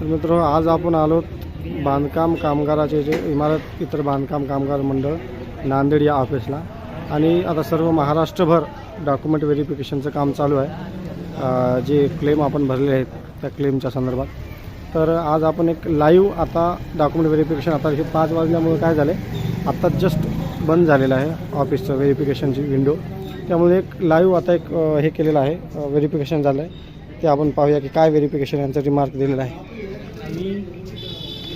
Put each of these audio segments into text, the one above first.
तर मित्र आज आपण आलो बांधकाम कामगाराचे जे इमारत इतर बांधकाम कामगार मंडळ नांदेड या ऑफिसला. आणि आता सर्व महाराष्ट्रभर डॉक्युमेंट व्हेरिफिकेशनचं काम चालू आहे. जे क्लेम आपण भरले आहेत त्या क्लेमच्या संदर्भात. तर आज आपण एक लाईव्ह आता डॉक्युमेंट व्हेरिफिकेशन आता हे पाच वाजल्यामुळे काय झालं आहे आत्ता जस्ट बंद झालेलं आहे ऑफिसचं व्हेरिफिकेशनची विंडो त्यामुळे एक लाईव्ह आता एक हे केलेलं आहे व्हेरिफिकेशन झालं आहे ते आपण पाहूया की काय व्हेरिफिकेशन यांचं रिमार्क दिलेलं आहे. मी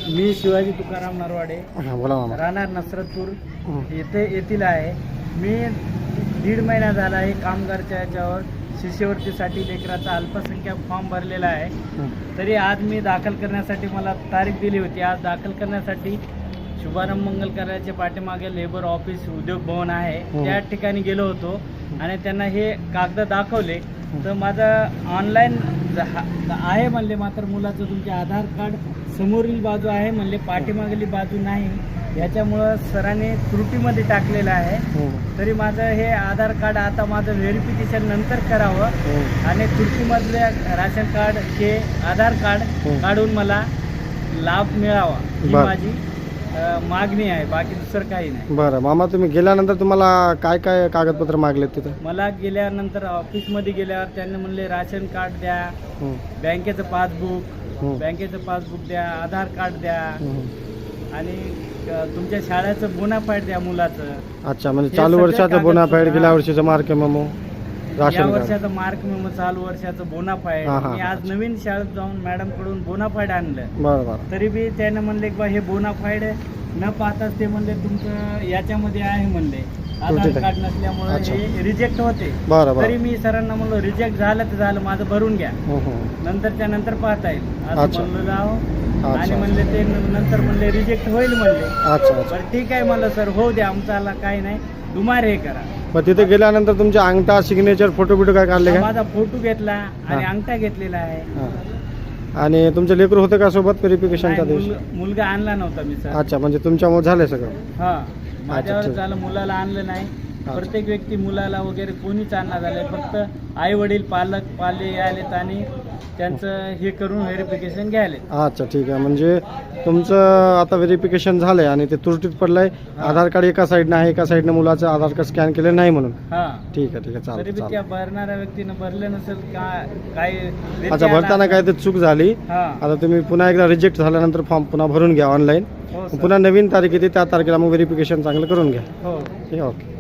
मी शिवाजी तुकाराम नरवाडे. हां बोला मामा. राहणार नसरतपूर. हं. येथे येथील आहे. मी दीड महिना झाला आहे कामगारच्या याच्यावर. शिष्यवृत्तीसाठी लेकराचा अल्पसंख्याक फॉर्म भरलेला आहे. हं. तरी आज मी दाखल करण्यासाठी मला तारीख दिली होती. आज दाखल करण्यासाठी शुभारंभ मंगल पाठीमागे लेबर ऑफिस उद्योग भवन आहे. त्या ठिकाणी गेलो होतो. आणि त्यांना हे कागद दाखवले. तर माझं ऑनलाईन आहे म्हणले मात्र मुलाचं तुमचे आधार कार्ड समोरील बाजू आहे म्हणले पाठीमागली बाजू नाही याच्यामुळं सरांनी त्रुटीमध्ये टाकलेलं आहे हं. तरी माझं हे आधार कार्ड आता माझं व्हेरिफिकेशन नंतर करावं हं. आणि तुर्कीमधले राशन कार्ड हे आधार कार्ड हं. काढून मला लाभ मिळावा ही. माझी अ, मागणी आहे बाकी दुसरं काही नाही बरं मामा तुम्ही गेल्यानंतर तुम्हाला काय काय कागदपत्र मागलेत तिथं मला गेल्यानंतर ऑफिसमध्ये गेल्यावर त्यांनी म्हणले राशन कार्ड द्या हं. बँकेचं पासबुक हं. बँकेचं पासबुक द्या आधार कार्ड द्या हं. आणि अ, तुमच्या शाळेचं बोनाफाईड द्या मुलाचं अच्छा म्हणजे हे चालू सगळे वर्षाचं बोनाफाईड गेल्या वर्षीचं मार्क मेमो या राशन कार्ड. वर्षाचं मार्क मेमो चालू वर्षाचं बोनाफाईड. हा, हा, मी हा. आज नवीन शाळेत जाऊन मॅडमकडून बोनाफाईड आणलं. बरं बरं. तरी बी त्यानं म्हणले की बा हे बोनाफाईड न पाहताच ते म्हणले तुमचं याच्यामध्ये आहे म्हणले. आधार. कार्ड नसल्यामुळे अच्छा. हे रिजेक्ट होते. बरं तरी बरं मी सरांना म्हणलो रिजेक्ट झालं तर झालं माझं भरून घ्या. हं, हं. नंतरच्या नंतर पाहता येईल. असं अच्छा. म्हणलं जावं. अच्छा. आणि म्हणले ते न- नंतर म्हणले रिजेक्ट होईल म्हणले. अच्छा अच्छा. बरं ठीक आहे म्हणलं सर होऊ द्या आमचाला काही नाही. दुमार हे करा. मग तिथे गेल्यानंतर तुमचे अंगठा सिग्नेचर फोटो बिटो काय काढले का माझा फोटो घेतला आणि. अंगठा घेतलेला आहे. हां. आणि तुमचे लेकरू होते का सोबत व्हेरिफिकेशनच्या नाही, दिवशी? मुलगा मुलगा आणला नव्हता मी सर. अच्छा म्हणजे तुमच्यामुळे झालं सगळं? हा. माझ्यावर ठीक. झालं मुलाला आणलं नाही. प्रत्येक व्यक्ती मुलाला वगैरे कोणीच आणला झालंय फक्त आई वडील पालक पाले आलेत आणि त्यांचं हे करून व्हेरिफिकेशन घ्यायले. अच्छा ठीक आहे. म्हणजे तुमचं आता व्हेरिफिकेशन झालंय आणि ते त्रुटीत पडलंय. आधार कार्ड एका साईडनं आहे एका साईडनं मुलाचं आधार कार्ड स्कॅन केलं नाही म्हणून. हा. ठीक आहे ठीक आहे. तरी चालेल बी चालेल त्या भरणाऱ्या व्यक्तीनं भरलं नसेल का काही अच्छा भरताना काय ते चूक झाली. हा. आता तुम्ही पुन्हा एकदा रिजेक्ट झाल्यानंतर फॉर्म पुन्हा भरून घ्या ऑनलाईन हो सर. पुन्हा नवीन तारीख येते त्या तारखेला मग व्हेरिफिकेशन चांगलं करून घ्या. हो. ठीक आहे ओके.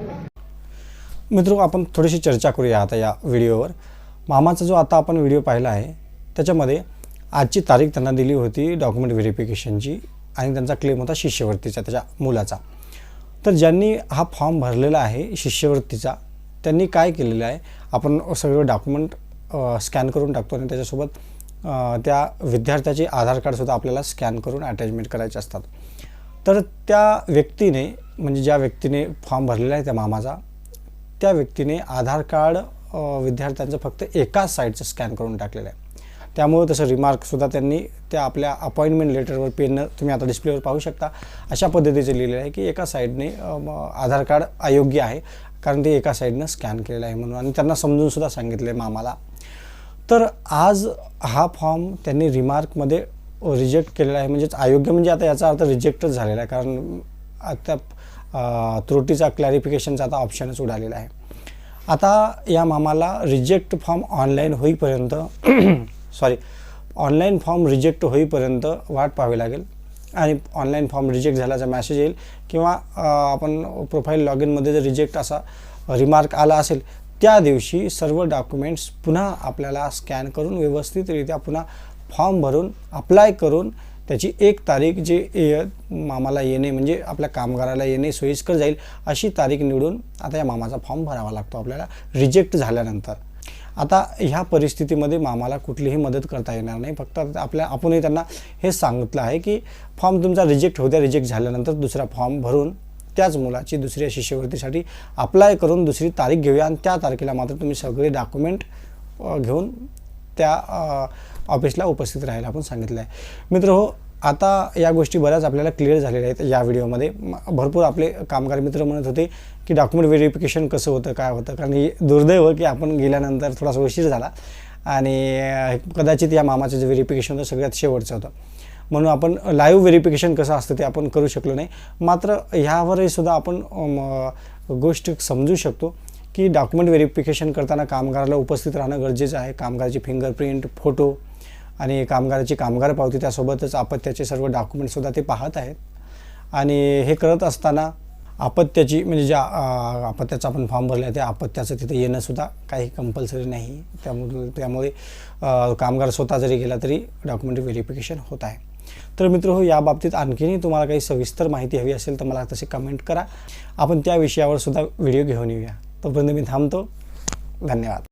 मित्र आपण थोडीशी चर्चा करूया आता या व्हिडिओवर मामाचा जो आता आपण व्हिडिओ पाहिला आहे त्याच्यामध्ये आजची तारीख त्यांना दिली होती डॉक्युमेंट व्हेरिफिकेशनची आणि त्यांचा क्लेम होता शिष्यवृत्तीचा त्याच्या मुलाचा. तर ज्यांनी हा फॉर्म भरलेला आहे शिष्यवृत्तीचा त्यांनी काय केलेलं आहे आपण सगळे डॉक्युमेंट स्कॅन करून टाकतो आणि त्याच्यासोबत त्या विद्यार्थ्याचे आधार कार्डसुद्धा आपल्याला स्कॅन करून अटॅचमेंट करायचे असतात. तर त्या व्यक्तीने म्हणजे ज्या व्यक्तीने फॉर्म भरलेला आहे त्या मामाचा त्या व्यक्तीने आधार कार्ड विद्यार्थ्यांचं फक्त एकाच साईडचं स्कॅन करून टाकलेलं आहे. त्यामुळं तसं रिमार्कसुद्धा त्यांनी त्या आपल्या अपॉइंटमेंट लेटरवर पेननं तुम्ही आता डिस्प्लेवर पाहू शकता. अशा पद्धतीचं लिहिलेलं आहे की एका साईडने आधार कार्ड अयोग्य आहे कारण ते एका साईडनं स्कॅन केलेलं आहे म्हणून. आणि त्यांना समजूनसुद्धा सांगितलं आहे मामाला. तर आज हा फॉर्म त्यांनी रिमार्कमध्ये रिजेक्ट केलेला आहे. म्हणजेच अयोग्य म्हणजे आता याचा अर्थ रिजेक्टच झालेला आहे. कारण आता त्रुटीचा क्लॅरिफिकेशनचा आता ऑप्शनच उडालेला आहे. आता या मामाला रिजेक्ट फॉर्म ऑनलाईन होईपर्यंत सॉरी ऑनलाईन फॉर्म रिजेक्ट होईपर्यंत वाट पाहावी लागेल. आणि ऑनलाईन फॉर्म रिजेक्ट झाल्याचा मॅसेज येईल. किंवा आपण प्रोफाईल लॉग इनमध्ये जर रिजेक्ट असा रिमार्क आला असेल त्या दिवशी सर्व डॉक्युमेंट्स पुन्हा आपल्याला स्कॅन करून व्यवस्थितरित्या पुन्हा फॉर्म भरून अप्लाय करून त्याची एक तारीख जे ये मामाला येणे म्हणजे आपल्या कामगाराला येणे सोयीस्कर जाईल अशी तारीख निवडून आता या मामाचा फॉर्म भरावा लागतो आपल्याला रिजेक्ट झाल्यानंतर. आता ह्या परिस्थितीमध्ये मामाला कुठलीही मदत करता येणार नाही. फक्त आपल्या आपणही त्यांना हे सांगितलं आहे की फॉर्म तुमचा रिजेक्ट होत्या रिजेक्ट झाल्यानंतर दुसरा फॉर्म भरून त्याच मुलाची दुसऱ्या शिष्यवृत्तीसाठी अप्लाय करून दुसरी तारीख घेऊया. आणि त्या तारखेला मात्र तुम्ही सगळे डॉक्युमेंट घेऊन त्या ऑफिसला उपस्थित राहायला आपण सांगितलं आहे मित्र हो आता या गोष्टी बऱ्याच आपल्याला क्लिअर झालेल्या आहेत या व्हिडिओमध्ये भरपूर आपले कामगार मित्र म्हणत होते की डॉक्युमेंट व्हेरिफिकेशन कसं होतं काय होतं? कारण हे दुर्दैव की आपण गेल्यानंतर थोडासा उशीर झाला आणि कदाचित या मामाचं जे व्हेरिफिकेशन होतं सगळ्यात शेवटचं होतं. म्हणून आपण लाईव्ह व्हेरिफिकेशन कसं असतं ते आपण करू शकलो नाही. मात्र ह्यावरही सुद्धा आपण गोष्ट समजू शकतो. की डॉक्युमेंट व्हेरिफिकेशन करताना कामगाराला उपस्थित राहणं गरजेचं आहे. कामगाराची फिंगरप्रिंट फोटो आणि कामगाराची कामगार पावती त्यासोबतच अपत्याचे सर्व डॉक्युमेंटसुद्धा ते पाहत आहेत. आणि हे करत असताना अपत्याची म्हणजे ज्या आपत्याचा आपण फॉर्म भरला आहे त्या अपत्याचं तिथे येणंसुद्धा काही कंपल्सरी नाही. त्यामुळे त्यामुळे कामगार स्वतः जरी गेला तरी डॉक्युमेंट व्हेरिफिकेशन होत आहे. तर मित्र हो या बाबतीत आणखीनही तुम्हाला काही सविस्तर माहिती हवी असेल तर मला तसे कमेंट करा. आपण त्या विषयावर सुद्धा व्हिडिओ घेऊन येऊया. तोपर्यंत मी थांबतो धन्यवाद।